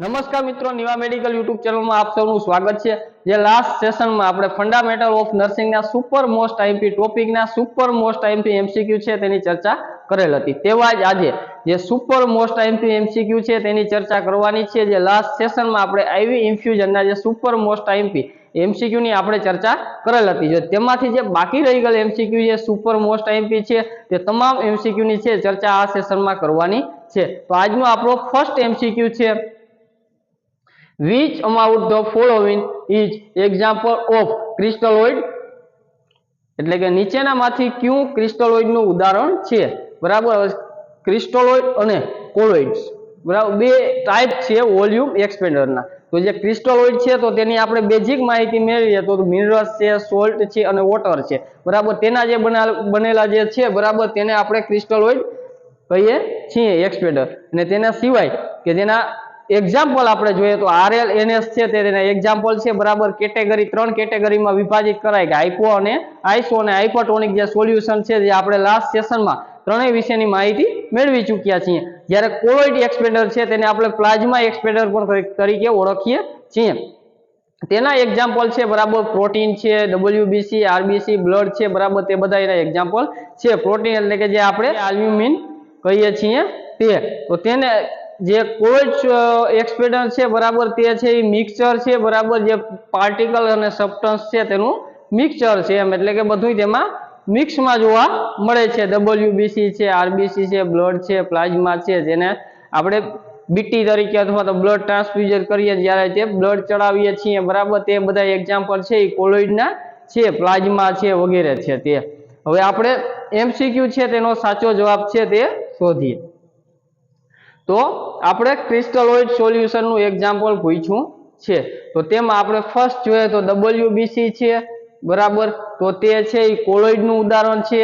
નમસ્કાર મિત્રો, Niva medical YouTube ચેનલમાં આપ સૌનું સ્વાગત છે. જે લાસ્ટ સેશનમાં આપણે ફંડામેન્ટલ ઓફ નર્સિંગના સુપર મોસ્ટ આઈમ્પી ટોપિકના સુપર મોસ્ટ આઈમ્પી એમસીક્યુ છે તેની ચર્ચા કરેલ હતી. તેવા જ આજે જે સુપર મોસ્ટ આઈમ્પી એમસીક્યુ છે તેની ચર્ચા કરવાની છે. જે લાસ્ટ સેશનમાં આપણે આઈવી ઇન્ફ્યુઝનના જે સુપર મોસ્ટ આઈમ્પી એમસીક્યુ ની આપણે ચર્ચા કરેલ હતી. જો તેમાંથી જે બાકી રહી ગયેલ એમસીક્યુ જે સુપર મોસ્ટ આઈમપી છે તે તમામ એમસીક્યુની છે ચર્ચા આ સેશનમાં કરવાની છે. તો આજનો આપણો ફર્સ્ટ એમસીક્યુ છે. Which amount the following is example of crystalloid? એટલે કે નીચેનામાંથી કયું ક્રિસ્ટલોઇડનું ઉદાહરણ છે. બરાબર? ક્રિસ્ટલોઇડ અને કોલોઇડ્સ. બરાબર? બે ટાઈપ છે વોલ્યુમ એક્સપેન્ડરના. તો જે ક્રિસ્ટલોઇડ છે તો તેની આપણે બેઝિક માહિતી મેળવીએ તો મિનરલ્સ છે સોલ્ટ છે અને વોટર છે. બરાબર? તેના જે બના- બનેલા જે છે, બરાબર? તેને આપણે ક્રિસ્ટલોઇડ કહીએ છીએ એક્સપેન્ડર અને તેના સિવાય કે જેના એક્ઝામ્પલ આપણે જોઈએ તો આરએલ એનએસ છે તેના એક્ઝામ્પલ છે, બરાબર? કેટેગરી ત્રણ કેટેગરીમાં વિભાજિત કરાય કે આઈપો અને આઈસો અને હાઇપરટોનિક જે સોલ્યુશન છે જે આપણે લાસ્ટ સેશનમાં ત્રણેય વિશેની માહિતી મેળવી ચૂક્યા છીએ. જ્યારે કોલોઇડ એક્સપેન્ડર છે તેને આપણે પ્લાઝમા એક્સપેન્ડર પણ તરીકે ઓળખીએ છીએ. તેના એક્ઝામ્પલ છે, બરાબર? પ્રોટીન છે ડબલ્યુબીસી આરબીસી બ્લડ છે, બરાબર? તે બધા એના એક્ઝામ્પલ છે. પ્રોટીન એટલે કે જે આપણે આલ્યુમિન કહીએ છીએ તે. તો તેને જે કોલ્ડ એક્સપેડર છે, બરાબર તે છે, એ મિક્સચર છે, બરાબર જે પાર્ટિકલ અને સબસ્ટન્સ છે, તેનું મિક્સચર છે એમ. એટલે કે બધું તેમાં મિક્સમાં જોવા મળે છે. ડબલ્યુબીસી છે આરબીસી છે બ્લડ છે પ્લાઝમા છે, જેને આપણે બીટી તરીકે અથવા તો બ્લડ ટ્રાન્સફ્યુઝન કરીએ જ્યારે તે બ્લડ ચડાવીએ છીએ. બરાબર તે બધા એક્ઝામ્પલ છે, એ કોલોઇડના છે પ્લાઝમા છે વગેરે છે તે. હવે આપણે એમસીક્યુ છે, તેનો સાચો જવાબ છે તે શોધીએ. તો આપણે ક્રિસ્ટલોઇડ સોલ્યુશનનું એક્ઝામ્પલ પૂછ્યું છે. તો તેમાં આપણે ફર્સ્ટ જોઈએ તો ડબલ્યુબીસી છે, બરાબર? તો તે છે એ કોલોઇડનું ઉદાહરણ છે.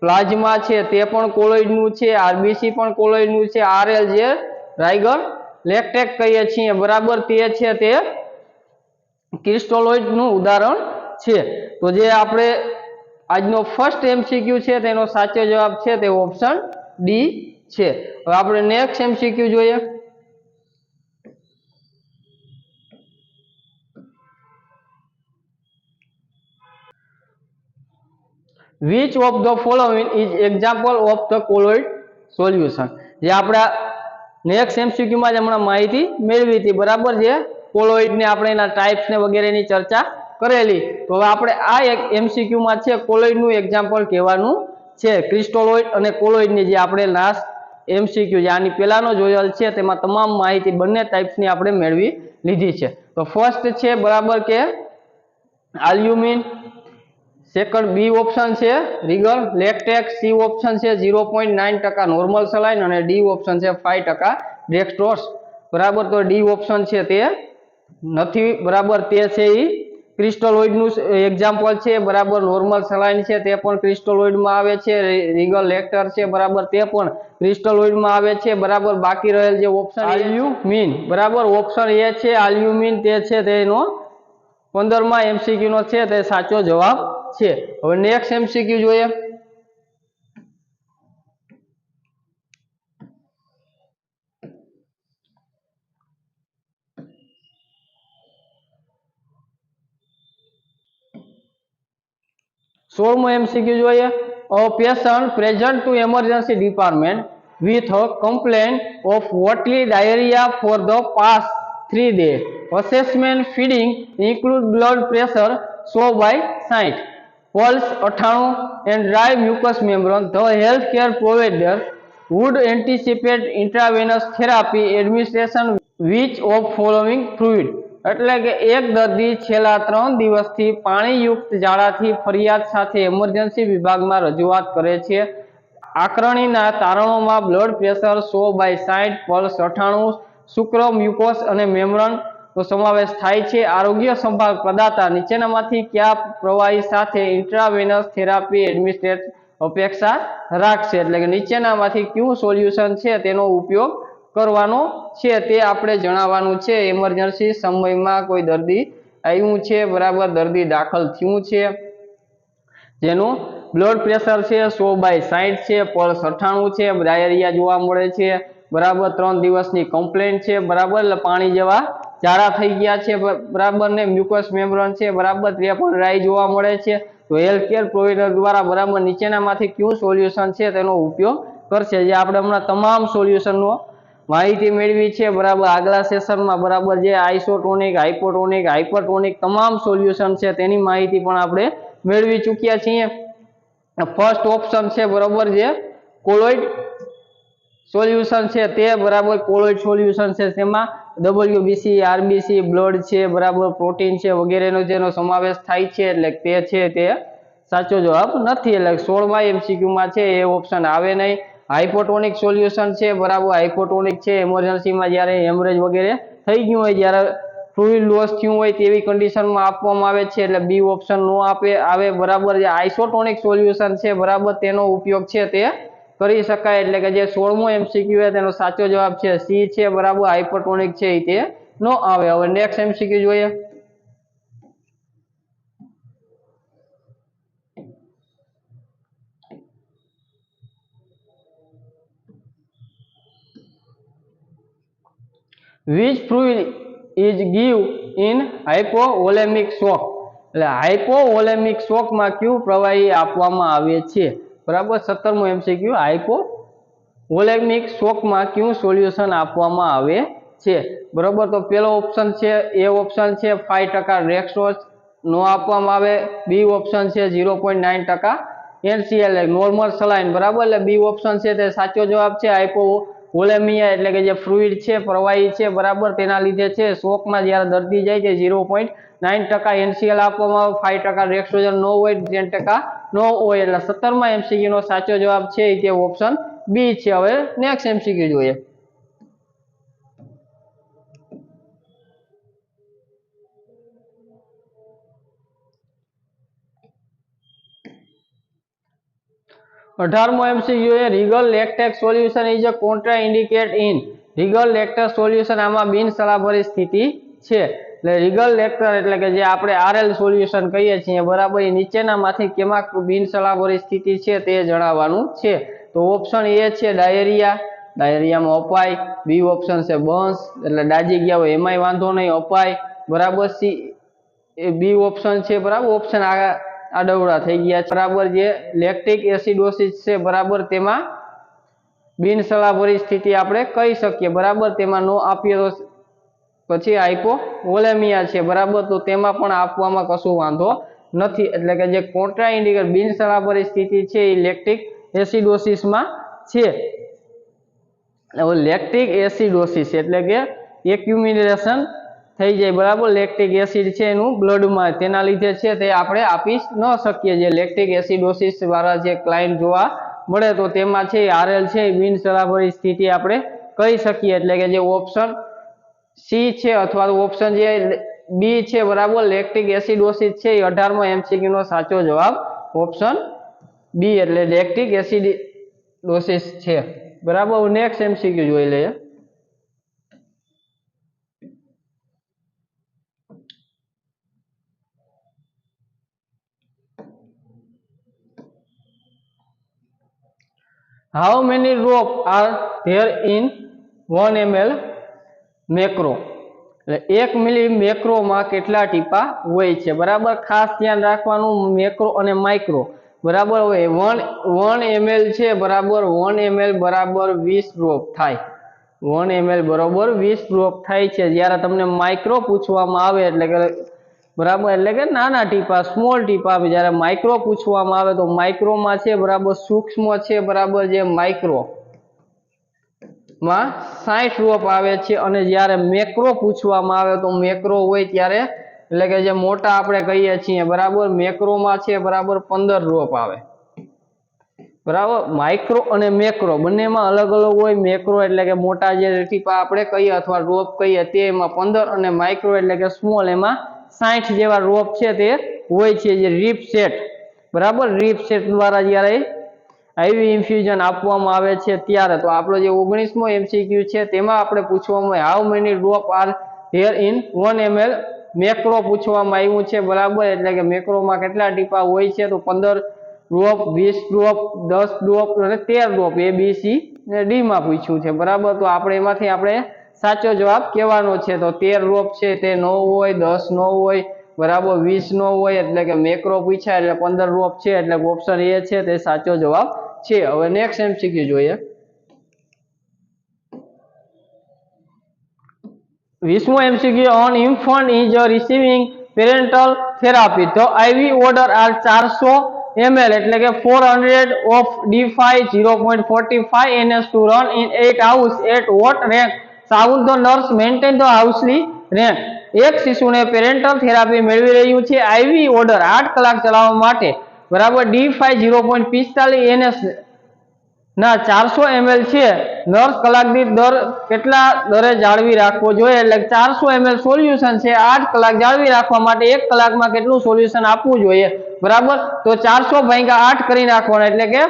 પ્લાઝમા છે, તે પણ કોલોઇડનું છે. આરબીસી પણ કોલોઇડનું છે. આરએલ જે રાયગર લેક્ટેક કહીએ છીએ, બરાબર? તે છે તે ક્રિસ્ટોલોઇડનું ઉદાહરણ છે. તો જે આપણે આજનો ફર્સ્ટ એમસીક્યુ છે, તેનો સાચો જવાબ છે તે ઓપ્શન ડી છે. હવે આપણે નેક્સ્ટ એમસીક્યુ જોઈએ. Which of the following is example of the colloid solution જે આપણા નેક્સ્ટ એમસીક્યુમાં જ હમણાં માહિતી મેળવી હતી. બરાબર છે? કોલોઇડને આપણે એના ટાઈપ્સને વગેરેની ચર્ચા કરેલી. તો હવે આપણે આ એક એમસીક્યુમાં છે. કોલોઇડનું એક્ઝામ્પલ કહેવાનું છે. ક્રિસ્ટોલોઇડ અને કોલોઇડની જે આપણે લાસ્ટ એમસીક્યુ જે આની પહેલાંનો જોયેલ છે, તેમાં તમામ માહિતી બંને ટાઈપ્સની આપણે મેળવી લીધી છે. તો ફર્સ્ટ છે બરાબર કે આલ્યુમિન સેકન્ડ બી ઓપ્શન છે રીગર લેકટેક સી ઓપ્શન છે ઝીરો પોઈન્ટ નાઇન ટકા નોર્મલ સલાઇન અને ડી ઓપ્શન છે ફાઈવ ટકા ડેક્સ્ટ્રોસ બરાબર, તો ડી ઓપ્શન છે તે નથી, બરાબર, તે છે એ ક્રિસ્ટલોઇડનું એક્ઝામ્પલ છે બરાબર નોર્મલ સલાઇન છે તે પણ ક્રિસ્ટલોઇડમાં આવે છે રીગલ લેક્ટર છે બરાબર તે પણ ક્રિસ્ટલોઇડમાં આવે છે બરાબર બાકી રહેલ જે ઓપ્શન આલ્યુમિન બરાબર ઓપ્શન એ છે આલ્યુમિન તે છે તેનો પંદરમાં એમસીક્યુ નો છે તે સાચો જવાબ છે. હવે નેક્સ્ટ એમસીક્યુ જોઈએ. સોળમો એમસીક્યુ જોઈએ a patient present to emergency department with a complaint of watery diarrhea for the past three days. Assessment feeding include blood pressure 100 by 60, pulse 98 and dry mucous membrane. The healthcare provider would anticipate intravenous therapy administration which of following fluid એટલે કે એક દર્દી છેલ્લા ત્રણ દિવસથી પાણીયુક્ત ઝાડાથી ફરિયાદ સાથે emergency વિભાગમાં રજૂઆત કરે છે. આકરણીના તારણોમાં બ્લડ પ્રેશર સો બાય સાઠ પલ્સ અઠાણું શુક્ર મ્યુકોસ અને મેમરનનો સમાવેશ થાય છે. આરોગ્ય સંભાળ પ્રદાતા નીચેનામાંથી કયા પ્રવાહી સાથે ઇન્ટ્રાવેનસ થેરાપી એડમિનિસ્ટ્રેટ અપેક્ષા રાખશે? એટલે કે નીચેનામાંથી કયું સોલ્યુશન છે તેનો ઉપયોગ કરવાનો છે તે આપણે જણાવવાનું છે. એમરજન્સી સમયમાં કોઈ દર્દી આવ્યું છે, બરાબર દર્દી દાખલ થયું છે. જેનું બ્લડ પ્રેશર છે સો બાય સાઠ છે પલ્સ અઠ્ઠાણું છે, ડાયરિયા જોવા મળે છે, બરાબર ત્રણ દિવસની કમ્પ્લેન છે, બરાબર પાણી જેવા ચારા થઈ ગયા છે બરાબર ને મ્યુકસ મેમ્બ્રેન છે, બરાબર તે પણ ડ્રાય જોવા મળે છે. તો હેલ્થ કેર પ્રોવાઈડર દ્વારા બરાબર નીચેનામાંથી કયું સોલ્યુશન છે તેનો ઉપયોગ કરશે. જે આપણે હમણાં તમામ સોલ્યુશનનો માહિતી મેળવી છે, બરાબર. આગલા સેશનમાં બરાબર જે આઇસોટોનિક, હાઇપોટોનિક, હાઇપરટોનિક તમામ સોલ્યુશન છે તેની માહિતી પણ આપણે મેળવી ચૂક્યા છીએ. ફર્સ્ટ ઓપ્શન છે બરાબર જે કોલોઇડ સોલ્યુશન છે તે બરાબર કોલોઇડ સોલ્યુશન છે તેમાં ડબલ્યુબીસી આરબીસી બ્લડ છે, બરાબર પ્રોટીન છે વગેરેનો જેનો સમાવેશ થાય છે એટલે તે છે તે સાચો જવાબ નથી. એટલે સોળમાં એમસીક્યુમાં છે, એ ઓપ્શન આવે નહીં. હાઇપોટોનિક સોલ્યુશન છે, બરાબર? હાઇપોટોનિક છે એમરજન્સીમાં જ્યારે હેમરેજ વગેરે થઈ ગયું હોય, જ્યારે ફ્લુઇડ લોસ થયું હોય તેવી કન્ડિશનમાં આપવામાં આવે છે, એટલે બી ઓપ્શન નો આપે, આવે, બરાબર? જે આઇસોટોનિક સોલ્યુશન છે, બરાબર? તેનો ઉપયોગ છે તે કરી શકાય. એટલે કે જે સોળમો એમસીક્યુ છે, તેનો સાચો જવાબ છે સી છે, બરાબર? હાઇપોટોનિક છે એ તે નો આવે. હવે નેક્સ્ટ એમસીક્યુ જોઈએ. Which fluid is give in hypovolemic shock. એટલે હાઇપોવોલેમિક શોકમાં કયું પ્રવાહી આપવામાં આવે છે? બરાબર સત્તરમો એમસીક્યુ હાઇપો વોલેમિક શોકમાં કયું સોલ્યુશન આપવામાં આવે છે? બરાબર તો પેલો ઓપ્શન છે, એ ઓપ્શન છે ફાઈવ ટકા રેક્સોસ નો આપવામાં આવે. બી ઓપ્શન છે ઝીરો પોઈન્ટ નાઇન ટકા એનસીએલ નોર્મલ સલાઇન બરાબર? એટલે બી ઓપ્શન છે તે સાચો જવાબ છે હાઇપો વોલેમિયા એટલે કે જે ફ્લુઇડ છે, પ્રવાહી છે, બરાબર, તેના લીધે છે, શોકમાં જ્યારે દર્દી જાય છે, ઝીરો પોઈન્ટ નાઇન ટકા એનસીએલ આપવામાં આવે ફાઈવ ટકા રેક્સોજન નો હોય, ટેન ટકા નો હોય, એટલે સત્તરમાં એમસીક્યુ નો સાચો જવાબ છે તે ઓપ્શન બી છે. હવે નેક્સ્ટ એમસીક્યુ જોઈએ. અઢારમો MCQ a Ringer lactate solution is a contraindicate in Ringer lactate solution આમાં બિનસલાહભરી સ્થિતિ છે. એટલે રીગલ લેક્ટર એટલે કે જે આપણે આરએલ સોલ્યુશન કહીએ છીએ, બરાબર, એ નીચેનામાંથી કેમાં બિનસલાહભરી સ્થિતિ છે તે જણાવવાનું છે. તો ઓપ્શન એ છે ડાયરિયા. ડાયરિયામાં અપાય. બી ઓપ્શન છે બંસ એટલે દાજી ગયા હોય એમાંય વાંધો નહીં, અપાય. બરાબર સી બી ઓપ્શન છે, બરાબર. ઓપ્શન આ આડવડા થઈ ગયા છે. બરાબર જે લેક્ટિક એસિડોસિસ છે, બરાબર તેમાં બિનસલાહભરી સ્થિતિ આપણે કહી શકીએ. બરાબર તેમાં નો આપીએ તો પછી હાઇપોવોલેમિયા છે, બરાબર? તો તેમાં પણ આપવામાં કશું વાંધો નથી. એટલે કે જે કોન્ટ્રા ઇન્ડિકેટ બિનસલાહભરી સ્થિતિ છે, એ લેક્ટિક એસિડોસિસમાં છે. હવે લેક્ટિક એસિડોસિસ એટલે કે એક્યુમિલેશન થઈ જાય, બરાબર? લેક્ટિક એસિડ છે એનું બ્લડમાં તેના લીધે છે તે આપણે આપી ન શકીએ. જે લેક્ટિક એસિડોસિસ વાળા જે ક્લાયન્ટ જોવા મળે તો તેમાં છે આરએલ છે, એ બિનસલાહભરી સ્થિતિ આપણે કહી શકીએ. એટલે કે જે ઓપ્શન સી છે અથવા તો ઓપ્શન જે બી છે, બરાબર? લેક્ટિક એસિડોસિસ છે એ અઢારમો એમસીક્યુ નો સાચો જવાબ ઓપ્શન બી એટલે લેક્ટિક એસિડોસિસ છે. બરાબર? નેક્સ્ટ એમસીક્યુ જોઈ લઈએ. How many drop are there in 1 ml macro એટલે એક મિલી મેક્રોમાં કેટલા ટીપા હોય છે? બરાબર? ખાસ ધ્યાન રાખવાનું મેક્રો અને માઇક્રો બરાબર? હોય વન વન એમએલ છે, બરાબર? વન એમએલ બરાબર વીસ ડ્રોપ થાય. વન એમએલ બરાબર વીસ ડ્રોપ થાય છે. જ્યારે તમને માઇક્રો પૂછવામાં આવે, એટલે કે બરાબર, એટલે કે નાના ટીપા સ્મોલ ટીપા જ્યારે માઇક્રો પૂછવામાં આવે તો માઇક્રોમાં છે બરાબર સૂક્ષ્મ છે બરાબર જે માઇક્રો માં સાઠ રોપ આવે છે અને જ્યારે મેક્રો પૂછવામાં આવે તો મેક્રો હોય ત્યારે, એટલે કે જે મોટા આપણે કહીએ છીએ, બરાબર મેક્રોમાં છે બરાબર પંદર રોપ આવે. બરાબર માઇક્રો અને મેક્રો બંનેમાં અલગ અલગ હોય મેક્રો એટલે કે મોટા જે ટીપા આપણે કહીએ અથવા રોપ કહીએ તે એમાં પંદર અને માઇક્રો એટલે કે સ્મોલ એમાં સાઠ જેવા રોપ છે તે હોય છે જે રીપ સેટ. બરાબર? રીપ સેટ દ્વારા જ્યારે આવી ઇન્ફ્યુઝન આપવામાં આવે છે ત્યારે. તો આપણો જે ઓગણીસમો એમસીક્યુ છે તેમાં આપણે પૂછવામાં how many drop are here in one ML macro પૂછવામાં આવ્યું છે, બરાબર? એટલે કે મેક્રોમાં કેટલા ટીપા હોય છે? તો પંદર ડ્રોપ વીસ ડ્રોપ દસ ડ્રોપ અને તેર ડ્રોપ એ બી સી ને ડીમાં પૂછ્યું છે. બરાબર? તો આપણે એમાંથી આપણે સાચો જવાબ કહેવાનો છે. તો તેર રોપ છે, તે નવ હોય, દસ નો હોય, બરાબર વીસ નો હોય, એટલે કે મેક્રો પૂછાય, એટલે પંદર રોપ છે, એટલે ઓપ્શન એ છે, તે સાચો જવાબ છે. હવે નેક્સ્ટ એમ એમસીક્યુ જોઈએ. વીસમો MCQ an infant is receiving parental therapy તો આઈવી ઓર્ડર આર ચારસો ml એટલે કે 400 of D5 0.45 NS to run in 8 hours at what rank? Sound the nurse maintain the hourly rate એક શિશુને પેરેન્ટલ થેરાપી મેળવી રહ્યું છે. આઈવી ઓર્ડર આઠ કલાક ચલાવવા માટે. બરાબર ડી ફાઈવ ઝીરો પોઈન્ટ પિસ્તાલીસ એનએસ ના ચારસો એમએલ છે. નર્સ કલાક દીઠ દર કેટલા દરે જાળવી રાખવો જોઈએ? એટલે ચારસો એમએલ સોલ્યુશન છે. આઠ કલાક જાળવી રાખવા માટે એક કલાકમાં કેટલું સોલ્યુશન આપવું જોઈએ? બરાબર? તો ચારસો ભાગ્યા આઠ કરી નાખવાના. એટલે કે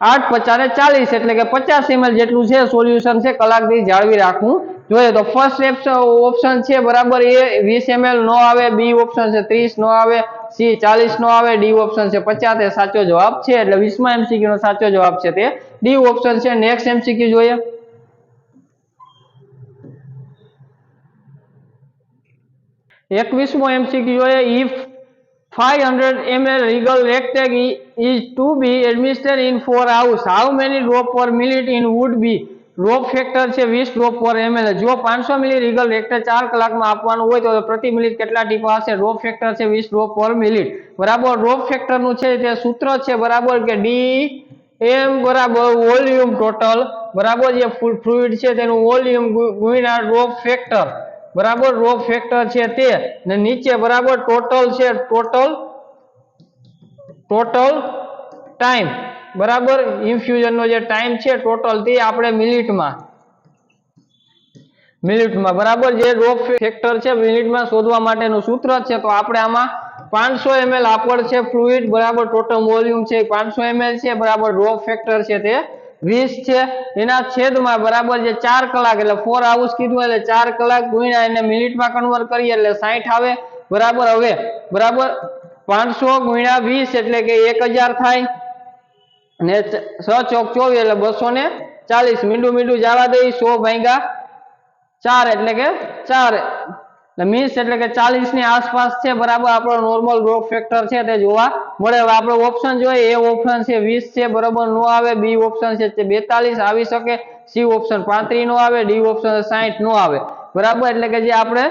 આઠ પચાસ ચાલીસ એટલે કે પચાસ એમએલ જેટલું છે સોલ્યુશન છે કલાક દી જાળવી રાખવું. જોઈએ તો ફર્સ્ટ ઓપ્શન છે બરાબર એ, વીસ એમએલ નો આવે બી ઓપ્શન છે ત્રીસ નો આવે સી ચાલીસ નો આવે ડી ઓપ્શન છે પચાસ, એ સાચો જવાબ છે. એટલે વીસમાં એમસીક્યુ નો સાચો જવાબ છે તે. ડી ઓપ્શન છે નેક્સ્ટ એમસીક્યુ જોઈએ. એકવીસમો એમસીક્યુ જોઈએ if 500 ml legal i- is to be administered in 4 hours. How many drop per minute in would be? Drop factor છે 20 ડ્રોપ પર ml જો 500 મિલી રીગલ લેક્ટર 4 કલાકમાં આપવાનું હોય તો પ્રતિ મિનિટ કેટલા ટીપા હશે ડ્રોપ ફેક્ટર છે 20 ડ્રોપ પર મિનિટ બરાબર ડ્રોપ ફેક્ટરનું છે તે સૂત્ર છે બરાબર કે ડી એમ બરાબર વોલ્યુમ ટોટલ બરાબર, જે ફૂલ ફ્લુઇડ છે તેનું વોલ્યુમ ગુણ્યા ડ્રોપ ફેક્ટર બરાબર રો ફેક્ટર છે તે. ને નીચે બરાબર ટોટલ છે ટોટલ ટોટલ ટાઈમ બરાબર ઇન્ફ્યુઝનનો જે ટાઈમ છે ટોટલ તે આપણે મિનિટમાં મિનિટમાં. બરાબર જે રો ફેક્ટર છે, મિનિટમાં શોધવા માટેનું સૂત્ર છે, તો આપણે આમાં પાંચસો એમએલ આપડ છે ફ્લુઇડ બરાબર ટોટલ વોલ્યુમ છે, પાંચસો એમએલ છે, બરાબર રો ફેક્ટર છે તે વીસ છે. એના છેદમાં બરાબર જે ચાર કલાક, એટલે ફોર હાઉસ કીધું એટલે ચાર કલાક ગુણ્યા એને મિનિટમાં કન્વર્ટ કરીએ, એટલે સાઠ આવે. બરાબર હવે, બરાબર? પાંચસો ગુણ્યા વીસ એટલે કે એક હજાર થાય. ને છ ચોક ચોવીસ, એટલે બસો ને ચાલીસ. મીંડું મીંડું જવા દઈ, સો ભાગ્યા ચાર એટલે કે ચાર. મીન્સ એટલે કે ચાલીસની આસપાસ છે, બરાબર? આપણો નોર્મલ ગ્રોથ ફેક્ટર છે, તે જોવા મળે. હવે આપણો ઓપ્શન જોઈએ, એ ઓપ્શન છે વીસ છે, બરાબર? નો આવે, બી ઓપ્શન છે તે બેતાલીસ, આવી શકે. સી ઓપ્શન પાંત્રીસ નો આવે, ડી ઓપ્શન સાઠ નો આવે. બરાબર? એટલે કે જે આપણે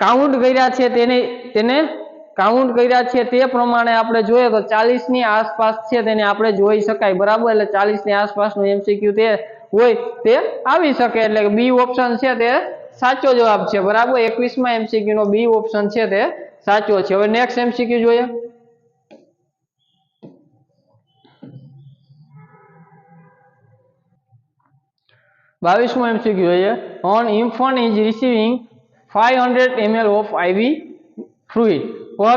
કાઉન્ટ કર્યા છે તેને તેને કાઉન્ટ કર્યા છે તે પ્રમાણે આપણે જોઈએ, તો 40 ની આસપાસ છે તેને આપણે જોઈ શકાય. બરાબર? એટલે 40 ની આસપાસનું એમસીક્યુ તે હોય, તે આવી શકે. એટલે કે બી ઓપ્શન છે તે સાચો જવાબ છે બરાબર 21 માં એમસીક્યુ નો બી ઓપ્શન છે તે સાચો છે હવે નેક્સ્ટ એમસીક્યુ જોઈએ બાવીસમો એમસીક્યુ જોઈએ an infant is receiving 500 ml of IV fluid per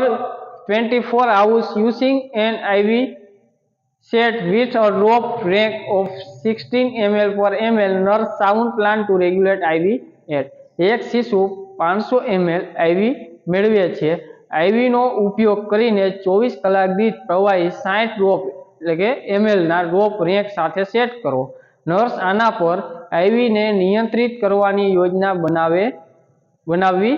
24 hours using an IV set with a drop rank of 16 ml per ml nurse sound plan to regulate IV at એક શિશુ પાંચસો ML આઈવી મેળવે છે. આઈવીનો ઉપયોગ કરીને 24 કલાક દીઠ પ્રવાહી સાઠ ડ્રોપ એટલે કે એમએલના ડ્રોપ રેન્ક સાથે સેટ કરો. નર્સ આના પર આઈવીને નિયંત્રિત કરવાની યોજના બનાવે, બનાવવી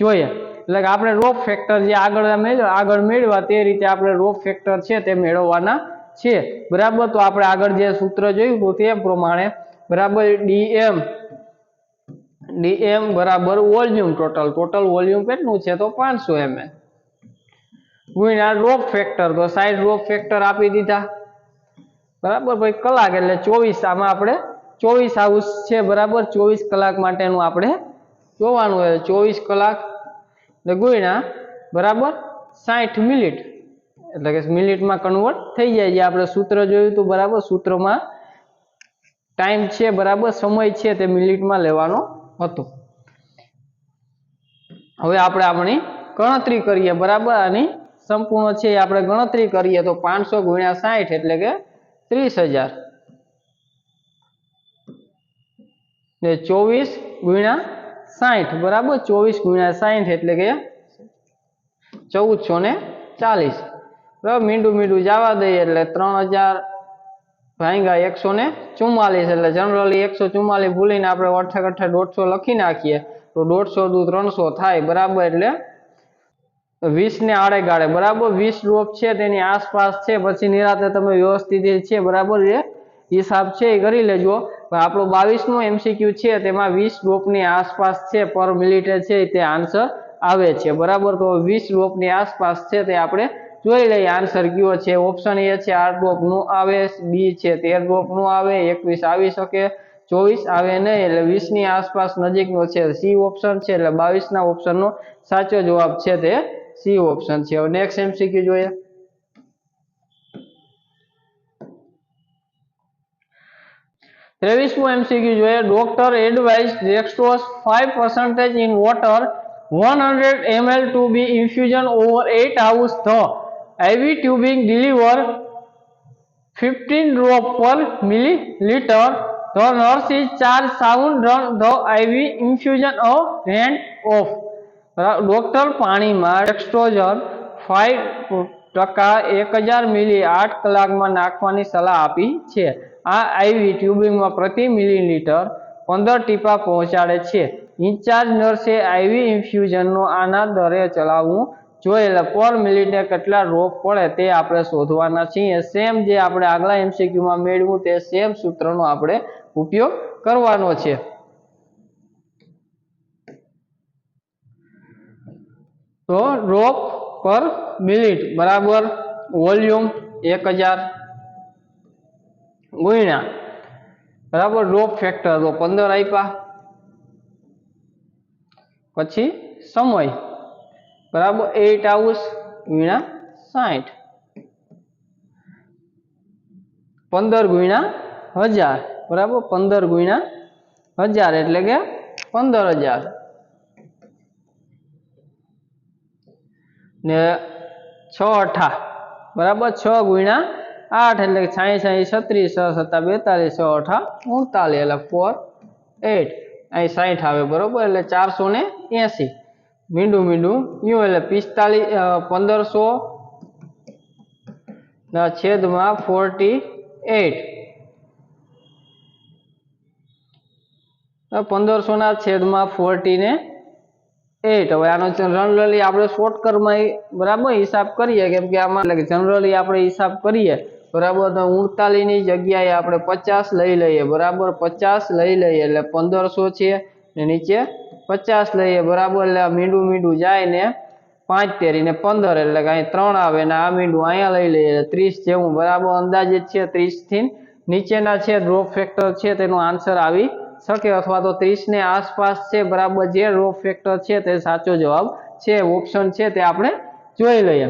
જોઈએ. એટલે કે આપણે રોપ ફેક્ટર જે આગળ આગળ મેળવા તે રીતે આપણે રોપ ફેક્ટર છે તે મેળવવાના છે બરાબર? તો આપણે આગળ જે સૂત્ર જોયું હતું તે પ્રમાણે બરાબર ડીએમ ડીએમ બરાબર વોલ્યુમ ટોટલ. ટોટલ વોલ્યુમ કેટલું છે તો પાંચસો ml ગુણ્યા રોપ ફેક્ટર, તો સાઈડ રોપ ફેક્ટર આપી દીધા. બરાબર? ભાઈ કલાક એટલે ચોવીસ, આમાં આપણે ચોવીસ હાઉસ છે, બરાબર? ચોવીસ કલાક માટેનું આપણે જોવાનું હોય. ચોવીસ કલાક એટલે ગુણ્યા બરાબર સાઠ મિનિટ. એટલે કે મિનિટમાં કન્વર્ટ થઈ જાય. જે આપણે સૂત્ર જોયું હતું, બરાબર? સૂત્રમાં ટાઈમ છે, બરાબર? સમય છે, તે મિનિટમાં લેવાનો હતો. હવે આપણે આપણી ગણતરી કરીએ, બરાબર? આની સંપૂર્ણ છે, આપણે ગણતરી કરીએ તો પાંચસો ગુણ્યા સાઠ એટલે કે ત્રીસ હજાર. ને ચોવીસ ગુણ્યા સાઠ બરાબર? ચોવીસ ગુણ્યા સાઠ એટલે કે ચૌદસો ને ચાલીસ. બરાબર મીંડું મીંડું જવા દઈએ એટલે ત્રણ હજાર ભાંગા એકસો ને ચુમ્માલીસ એટલે જનરલી એકસો ચુમ્માલીસ ભૂલીને આપણે અઠે અઠે દોઢસો લખી નાખીએ, તો દોઢસો દુ ત્રણસો થાય, બરાબર એટલે વીસ ને આડે ગાળે, બરાબર વીસ ડ્રોપ છે, તેની આસપાસ છે, પછી નિરાતે તમે વ્યવસ્થિત છે, બરાબર એ હિસાબ છે, એ કરી લેજો. પણ આપણો બાવીસમો એમસીક્યુ છે, તેમાં વીસ ડ્રોપની આસપાસ છે પર મિનિટે છે, તે આન્સર આવે છે, બરાબર? તો વીસ ડ્રોપની આસપાસ છે, તે આપણે જોઈ લઈએ આન્સર કયો છે ઓપ્શન એ છે ડ્રોપનું આવે, બી છે, તેરનું આવે, એકવીસ આવી શકે, ચોવીસ આવે નહીં, એટલે વીસની આસપાસ નજીકનો છે સી ઓપ્શન છે, એટલે બાવીસ ના ઓપ્શન નો સાચો જવાબ છે તે સી ઓપ્શન છે. નેક્સ્ટ એમસીક્યુ જોઈએ. ત્રેવીસમું એમસીક્યુ જોઈએ. Doctor advise dextrose five percentage in water one hundred ML to be infusion over eight hours IV tubing deliver fifteen drop per milliliter the nurse is charge should the IV infusion of rate of doctor પાણીમાં dextrose five ટકા એક હજાર મિલી આઠ કલાકમાં નાખવાની સલાહ આપી છે. આ આઈવી ટ્યુબિંગમાં પ્રતિ મિલીલીટર પંદર ટીપા પહોંચાડે છે. ઇન્ચાર્જ નર્સે આઈવી ઇન્ફ્યુઝનનો આના દરે ચલાવવું એટલે પર મિનિટે કેટલા રોપ પડે તે આપણે શોધવાના છીએ. સેમ જે આપણે આગલા એમસીક્યુમાં મેળવ્યું તે સેમ સૂત્રનો આપણે ઉપયોગ કરવાનો છે. તો રોપ પર મિનિટ બરાબર? વોલ્યુમ એક હજાર ગુણ્યા. બરાબર? રોપ ફેક્ટર, તો પંદર આપ્યા. પછી સમય. બરાબર એટ હાઉસ ગુણ્યા સાઠ પંદર ગુણ્યા હજાર. બરાબર? પંદર ગુણ્યા હજાર એટલે કે પંદર હજાર. ને છ અઠા. બરાબર? છ ગુણ્યા આઠ એટલે કે સાઈ સાઈ છત્રીસ, છ સત્તા બેતાલીસ, છ અઠા ઉડતાલીસ એટલે ફોર એટ અહીં સાઠ આવે બરોબર? એટલે ચારસો ને એસી. મીંડું મીંડું. યું એટલે પિસ્તાલીસ પંદરસો ના છેદમાં ફોર્ટી એટ પંદરસો ના છેદમાં ફોર્ટી ને એટ હવે આનો જનરલી આપણે શોર્ટકટમાં બરાબર હિસાબ કરીએ, કેમ કે આમાં એટલે જનરલી આપણે હિસાબ કરીએ. બરાબર, તો ઉડતાલીસની જગ્યાએ આપણે પચાસ લઈ લઈએ. બરાબર, પચાસ લઈ લઈએ એટલે પંદરસો છે ને નીચે પચાસ લઈએ, બરાબર? એટલે આ મીંડું મીંડું જાય ને પાંચ તેરી ને પંદર, એટલે કે અહીં ત્રણ આવે ને આ મીંડું અહીંયા લઈ લઈએ ત્રીસ જેવું, બરાબર? અંદાજે છે ત્રીસથી નીચેના છે ડ્રોપ ફેક્ટર છે, તેનો આન્સર આવી શકે, અથવા તો ત્રીસ ને આસપાસ છે, બરાબર? જે ડ્રોપ ફેક્ટર છે, તે સાચો જવાબ છે ઓપ્શન છે, તે આપણે જોઈ લઈએ.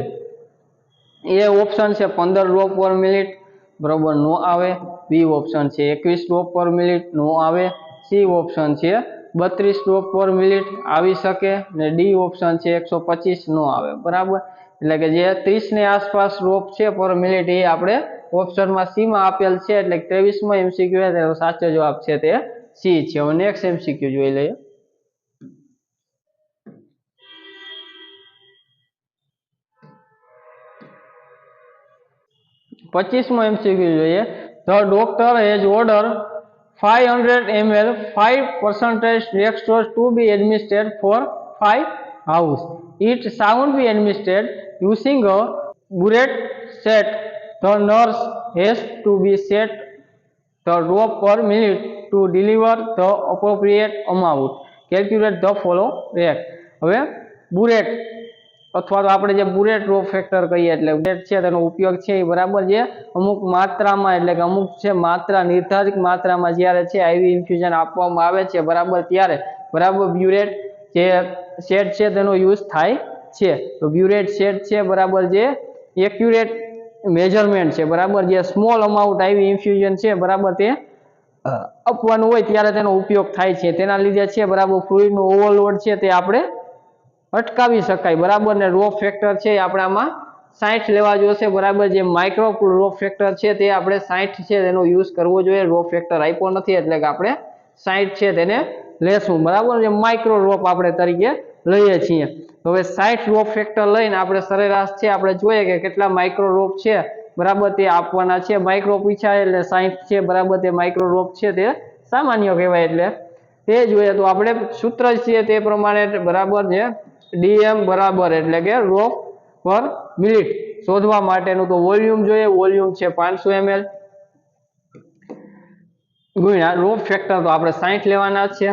એ ઓપ્શન છે, પંદર ડ્રોપ પર મિનિટ બરાબર? નો આવે. બી ઓપ્શન છે, એકવીસ ડ્રોપ પર મિનિટ નો આવે. સી ઓપ્શન છે બત્રીસ ડ્રોપ પર મિનિટ આવી શકે ને ડી ઓપ્શન છે એકસો પચીસ નો આવે, બરાબર? એટલે કે જે ત્રીસની આસપાસ ડ્રોપ છે પર મિનિટ એ આપણે ઓપ્શનમાં સી માં આપેલ છે, એટલે ત્રેવીસમાં એમસીક્યુ તેનો સાચો જવાબ છે તે સી છે. હવે નેક્સ્ટ એમસીક્યુ જોઈ લઈએ. પચીસમો એમસીક્યુ જોઈએ. The doctor has order five hundred ML five percentage dextrose to be administered for five hours it should be administered using a burette set the nurse has to be set the drop per minute to deliver the appropriate amount calculate the flow rate હવે બુરેટ અથવા તો આપણે જે બુરેટ row factor કહીએ એટલે બુરેટ છે તેનો ઉપયોગ છે એ બરાબર છે. અમુક માત્રામાં એટલે કે અમુક છે માત્રા નિર્ધારિત માત્રામાં જ્યારે છે આઈવી ઇન્ફ્યુઝન આપવામાં આવે છે બરાબર ત્યારે બરાબર બ્યુરેટ જે સેટ છે તેનો યુઝ થાય છે. તો બ્યુરેટ સેટ છે બરાબર જે એક્યુરેટ મેજરમેન્ટ છે બરાબર જે સ્મોલ અમાઉન્ટ આઈવી ઇન્ફ્યુઝન છે બરાબર તે આપવાનું હોય ત્યારે તેનો ઉપયોગ થાય છે. તેના લીધે છે બરાબર ફ્લુઇડનો ઓવરલોડ છે તે આપણે અટકાવી શકાય. બરાબર ને રો ફેક્ટર છે આપણામાં સાઠ લેવા જોશે. બરાબર જે માઇક્રો રો ફેક્ટર છે તે આપણે સાઠ છે તેનો યુઝ કરવો જોઈએ. રો ફેક્ટર આપ્યો નથી એટલે કે આપણે સાઠ છે તેને લેશું. બરાબર? જે માઇક્રો રોપ આપણે તરીકે લઈએ છીએ. હવે સાઠ રોપ ફેક્ટર લઈને આપણે સરેરાશ છે. આપણે જોઈએ કે કેટલા માઇક્રો રોપ છે. બરાબર? તે આપવાના છે. માઇક્રો પૂછાય એટલે સાઠ છે. બરાબર? તે માઇક્રો રોપ છે તે સામાન્ય કહેવાય એટલે. તે જોઈએ તો આપણે સૂત્ર છે તે પ્રમાણે બરાબર છે ડીએમ બરાબર એટલે કે રોપ પર મિનિટ. શોધવા માટેનું તો વોલ્યુમ જોઈએ. વોલ્યુમ છે પાંચસો એમએલ. ગુણ્યા રોપ ફેક્ટર તો આપણે સાઠ લેવાના છે.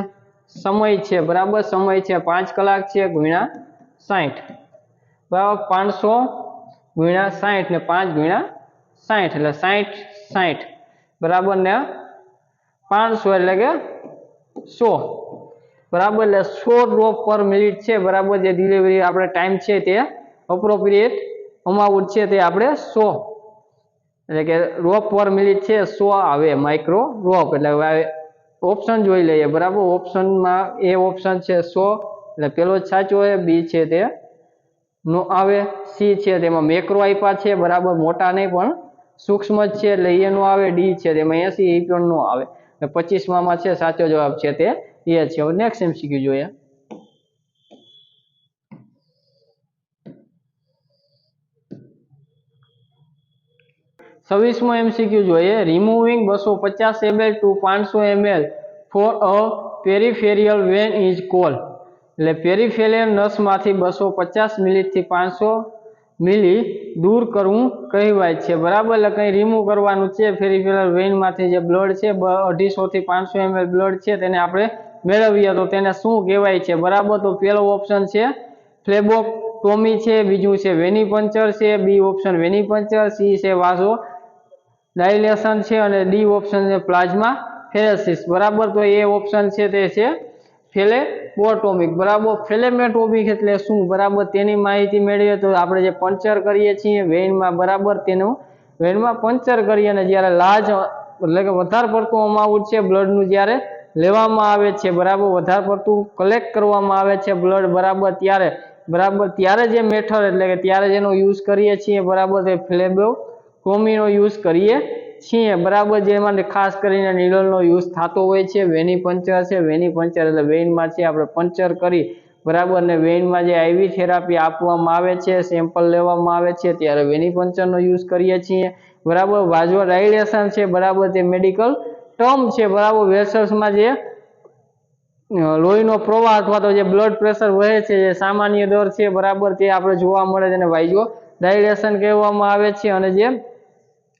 સમય છે બરાબર. સમય છે પાંચ કલાક છે. ગુણ્યા સાઠ બરાબર પાંચસો ગુણ્યા સાઠ ને પાંચ ગુણ્યા સાઠ એટલે સાઠ સાઠ બરાબર ને પાંચસો એટલે કે સો. બરાબર એટલે સો ડ્રોપ પર મિનિટ છે, બરાબર જે ડિલિવરી આપણે ટાઈમ છે તે અપ્રોપ્રિએટ અમાઉન્ટ છે તે આપણે સો. એટલે કે રોપ પર મિનિટ છે, સો આવે માઇક્રો રોપ એટલે ઓપ્શન જોઈ લઈએ, બરાબર? ઓપ્શનમાં એ ઓપ્શન છે સો. એટલે પેલો સાચો હોય બી છે તે નો આવે, સી છે તેમાં મેક્રો આપ્યા છે, બરાબર? મોટા નહીં, પણ સૂક્ષ્મ જ છે, એટલે એ નો આવે, ડી છે તેમાં એસી એ પણ નો આવે. એટલે પચીસમાં છે, સાચો જવાબ છે તે એ છે. હવે નેક્સ્ટ એમસીક્યુ જોઈએ. છવ્વીસમો એમસીક્યુ જોઈએ. રિમૂવિંગ બસો પચાસ એમએલ ટુ પાંચસો ML for a peripheral vein is call એટલે પેરીફેરિયલ નસમાંથી બસો પચાસ મિલીથી પાંચસો મિલી દૂર કરવું કહેવાય છે. બરાબર? એટલે કંઈ રિમૂવ કરવાનું છે પેરીફેરિયલ વેનમાંથી જે બ્લડ છે અઢીસોથી પાંચસો એમએલ બ્લડ છે, તેને આપણે મેળવીએ તો તેને શું કહેવાય છે? બરાબર, તો પહેલો ઓપ્શન છે ફ્લેબોટોમી છે, બીજું છે વેનીપંચર છે, બી ઓપ્શન વેનીપંચર, સી છે વાઝો ડાયલેશન છે અને ડી ઓપ્શન છે પ્લાઝમા ફેરેસિસ. બરાબર, તો એ ઓપ્શન છે તે છે ફેલેબોટોમિક. બરાબર, ફેલેમેટોમિક એટલે શું? બરાબર, તેની માહિતી મેળવીએ તો આપણે જે પંચર કરીએ છીએ વેઇનમાં બરાબર, તેનું વેઇનમાં પંચર કરીએ અને જ્યારે લાજ, એટલે કે વધારે પડતું અમાઉન્ટ છે, બ્લડનું જ્યારે લેવામાં આવે છે, બરાબર? વધારે પડતું કલેક્ટ કરવામાં આવે છે બ્લડ બરાબર? ત્યારે બરાબર? ત્યારે જે મેથડ એટલે કે ત્યારે જેનો યુઝ કરીએ છીએ, બરાબર? તે ફ્લેબો કોમીનો યુઝ કરીએ છીએ, બરાબર? જેમાં ખાસ કરીને નીડલનો યુઝ થતો હોય છે વેની પંચર છે વેની પંચર એટલે વેઇનમાં છે આપણે પંચર કરી, બરાબર? ને વેઇનમાં જે આઈવી થેરાપી આપવામાં આવે છે સેમ્પલ લેવામાં આવે છે, ત્યારે વેની પંચરનો યુઝ કરીએ છીએ, બરાબર? વાજવા ડાયલેશન છે, બરાબર? તે મેડિકલ ટર્મ છે બરાબર વેસલ્સમાં જે લોહીનો પ્રવાહ અથવા તો જે બ્લડ પ્રેશર વહે છે, જે સામાન્ય દર છે બરાબર તે આપણે જોવા મળે છે અને વાઇઝો ડાયરેશન કહેવામાં આવે છે અને જે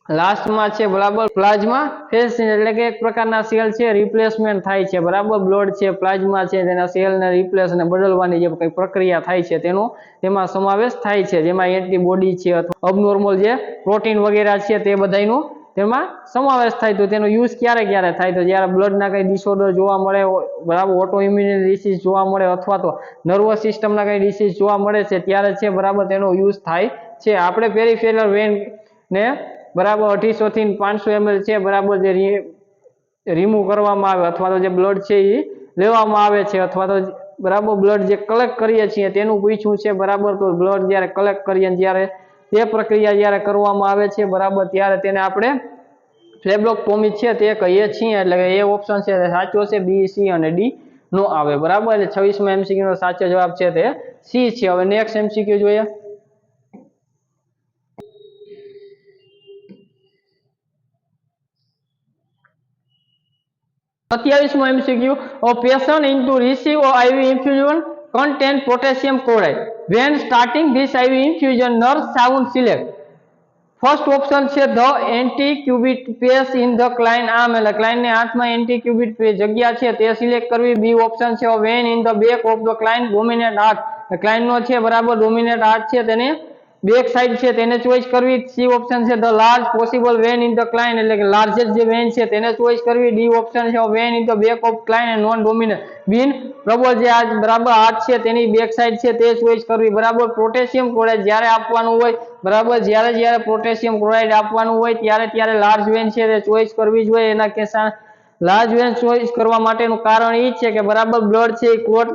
લાસ્ટમાં છે બરાબર પ્લાઝમા ફેસિન એટલે કે એક પ્રકારના સેલ છે રિપ્લેસમેન્ટ થાય છે બરાબર બ્લડ છે પ્લાઝમા છે તેના સેલને રિપ્લેસ અને બદલવાની જે કંઈ પ્રક્રિયા થાય છે તેનો તેમાં સમાવેશ થાય છે જેમાં એન્ટીબોડી છે અથવા અબનોર્મલ જે પ્રોટીન વગેરે છે તે બધાનો તેમાં સમાવેશ થાય તો તેનો યુઝ ક્યારે ક્યારે થાય તો જ્યારે બ્લડના કંઈ ડિસઓર્ડર જોવા મળે, બરાબર ઓટો ઇમ્યુનિટી ડિસીઝ જોવા મળે અથવા તો નર્વસ સિસ્ટમના કંઈ ડિસીઝ જોવા મળે છે, ત્યારે છે બરાબર તેનો યુઝ થાય છે. આપણે પેરીફેરલ વેન ને બરાબર અઢીસોથી પાંચસો એમએલ છે બરાબર જે રિમૂવ કરવામાં આવે અથવા તો જે બ્લડ છે એ લેવામાં આવે છે અથવા તો બરાબર બ્લડ જે કલેક્ટ કરીએ છીએ તેનું પૂછ્યું છે બરાબર તો બ્લડ જ્યારે કલેક્ટ કરીએ જ્યારે તે પ્રક્રિયા જ્યારે કરવામાં આવે છે, બરાબર, ત્યારે તેને આપણે ફ્લેબ્લોક્ટોમી છે તે કહીએ છીએ, એટલે એ ઓપ્શન છે સાચો છે બી સી અને ડી નો આવે, બરાબર? એટલે છવ્વીસમાં એમસીક્યુ નો સાચો જવાબ છે તે સી છે. હવે નેક્સ્ટ એમસીક્યુ જોઈએ. સત્યાવીસમો MCQ patient receive a IV infusion. Contain potassium chloride. When starting this IV infusion nurse sound select. First option છે the antecubital space in the client arm એટલે ક્લાઇનની હાથમાં એન્ટી ક્યુબિટ જગ્યા છે તે સિલેક્ટ કરવી. B option છે vein in the back of the client dominant hand ક્લાઇનનો છે બરાબર ડોમિનેટ હાર્ટ છે તેને બેક સાઈડ છે, તેને ચોઈસ કરવી સી ઓપ્શન છે the large possible vein in the cline એટલે કે લાર્જેસ્ટ જે વેન છે, તેને ચોઈસ કરવી ડી ઓપ્શન છે vein in the back of client and non dominant બિન પ્રબળ જે આ બરાબર હાથ છે, તેની બેક સાઈડ છે, તે ચોઈસ કરવી. બરાબર પોટેશિયમ ક્લોરાઇડ જ્યારે આપવાનું હોય, બરાબર જ્યારે જ્યારે પોટેશિયમ ક્લોરાઇડ આપવાનું હોય, ત્યારે ત્યારે લાર્જ વેન છે, તે ચોઈસ કરવી જોઈએ એના કેસા લાર્જ વેન ચોઈસ કરવા માટેનું કારણ એ છે કે બરાબર બ્લડ છે, એ ક્લોટ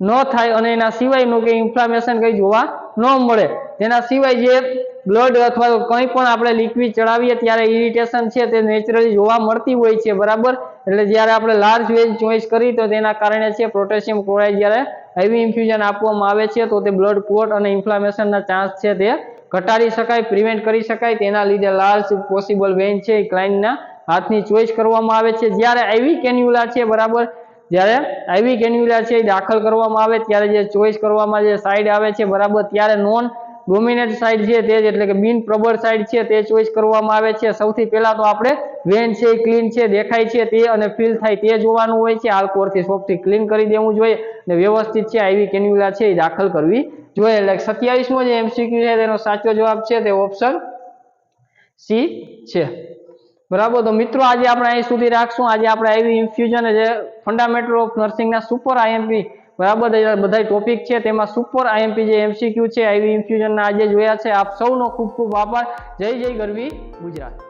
ન થાય અને એના સિવાયનું કે ઇન્ફ્લામેશન કંઈ જોવા ન મળે. તેના સિવાય જે બ્લડ અથવા કંઈ પણ આપણે લિક્વિડ ચડાવીએ ત્યારે ઇરિટેશન છે તે નેચરલી જોવા મળતી હોય છે, બરાબર? એટલે જ્યારે આપણે લાર્જ વેજ ચોઈસ કરી તો તેના કારણે છે પોટેશિયમ ક્લોરાઇડ જ્યારે હેવી ઇન્ફ્યુઝન આપવામાં આવે છે તો તે બ્લડ ક્લોટ અને ઇન્ફ્લામેશનના ચાન્સ છે તે ઘટાડી શકાય પ્રિવેન્ટ કરી શકાય. તેના લીધે લાર્જ પોસિબલ વેન છે એ ક્લાયન્ટના હાથની ચોઈસ કરવામાં આવે છે. જ્યારે આઈવી કેન્યુલા છે, બરાબર? જ્યારે આઈવી કેન્યુલા છે એ દાખલ કરવામાં આવે, ત્યારે જે ચોઈસ કરવામાં જે સાઈડ આવે છે, બરાબર, ત્યારે નોન ડોમિનેટ સાઈડ છે તે જ, એટલે કે બિન પ્રબળ સાઈડ છે તે ચોઈસ કરવામાં આવે છે. સૌથી પહેલા તો આપણે વેન છે ક્લીન છે, દેખાય છે તે અને ફીલ થાય તે જોવાનું હોય છે. આલ્કોહોલથી સોફથી ક્લીન કરી દેવું જોઈએ અને વ્યવસ્થિત છે આઈવી કેન્યુલા છે એ દાખલ કરવી જોઈએ. એટલે સત્યાવીસમો જે એમસીક્યુ છે તેનો સાચો જવાબ છે તે ઓપ્શન સી છે. બરાબર? તો મિત્રો, આજે આપણે અહીં સુધી રાખશું. આજે આપણે આઈવી ઇન્ફ્યુઝન જે ફંડામેન્ટલ ઓફ નર્સિંગના સુપર આઈએમપી બરાબર? બધા ટોપિક છે. તેમાં સુપર આઈએમપી જે એમસીક્યુ છે આઈવી ઇન્ફ્યુઝનના આજે જોયા છે. આપ સૌનો ખૂબ ખૂબ આભાર. જય જય ગરવી ગુજરાત.